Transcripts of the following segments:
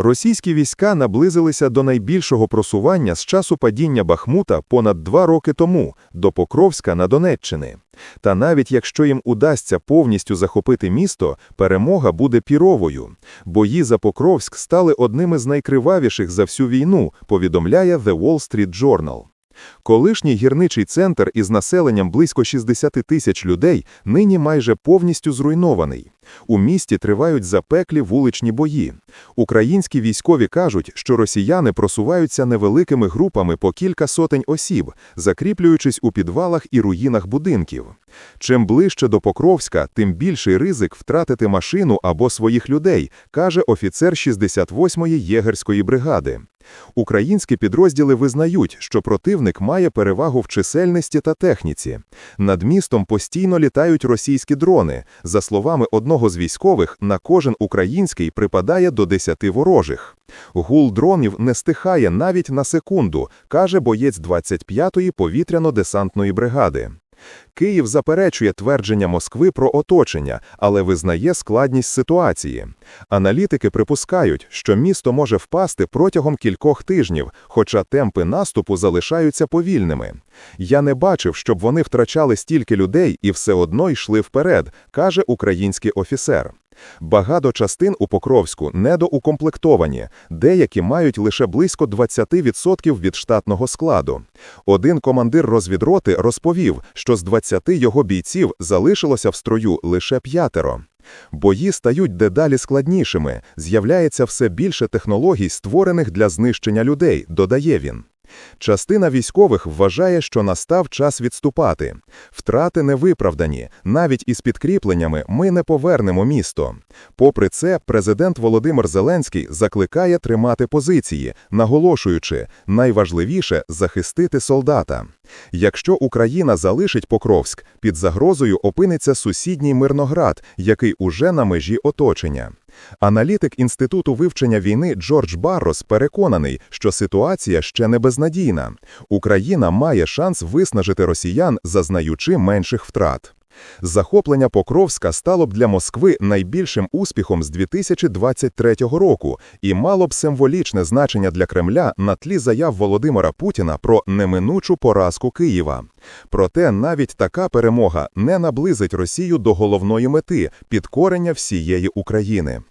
Російські війська наблизилися до найбільшого просування з часу падіння Бахмута понад два роки тому, до Покровська на Донеччини. Та навіть якщо їм удасться повністю захопити місто, перемога буде піровою. Бої за Покровськ стали одними з найкривавіших за всю війну, повідомляє The Wall Street Journal. Колишній гірничий центр із населенням близько 60 тисяч людей нині майже повністю зруйнований. У місті тривають запеклі вуличні бої. Українські військові кажуть, що росіяни просуваються невеликими групами по кілька сотень осіб, закріплюючись у підвалах і руїнах будинків. Чим ближче до Покровська, тим більший ризик втратити машину або своїх людей, каже офіцер 68-ї єгерської бригади. Українські підрозділи визнають, що противник має перевагу в чисельності та техніці. Над містом постійно літають російські дрони. За словами одного з військових, на кожен український припадає до 10 ворожих. Гул дронів не стихає навіть на секунду, каже боєць 25-ї повітряно-десантної бригади. Київ заперечує твердження Москви про оточення, але визнає складність ситуації. Аналітики припускають, що місто може впасти протягом кількох тижнів, хоча темпи наступу залишаються повільними. Я не бачив, щоб вони втрачали стільки людей і все одно йшли вперед, каже український офіцер. Багато частин у Покровську недоукомплектовані, деякі мають лише близько 20% від штатного складу. Один командир розвідроти розповів, що з 20 його бійців залишилося в строю лише п'ятеро. Бої стають дедалі складнішими, з'являється все більше технологій, створених для знищення людей, додає він. Частина військових вважає, що настав час відступати. Втрати не виправдані. Навіть із підкріпленнями ми не повернемо місто. Попри це, президент Володимир Зеленський закликає тримати позиції, наголошуючи, найважливіше захистити солдата. Якщо Україна залишить Покровськ, під загрозою опиниться сусідній Мирноград, який уже на межі оточення. Аналітик Інституту вивчення війни Джордж Баррос переконаний, що ситуація ще не безнадійна. Україна має шанс виснажити росіян, зазнаючи менших втрат. Захоплення Покровська стало б для Москви найбільшим успіхом з 2023 року і мало б символічне значення для Кремля на тлі заяв Володимира Путіна про неминучу поразку Києва. Проте навіть така перемога не наблизить Росію до головної мети підкорення всієї України.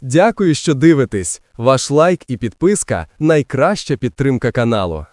Дякую, що дивитесь. Ваш лайк і підписка найкраща підтримка каналу.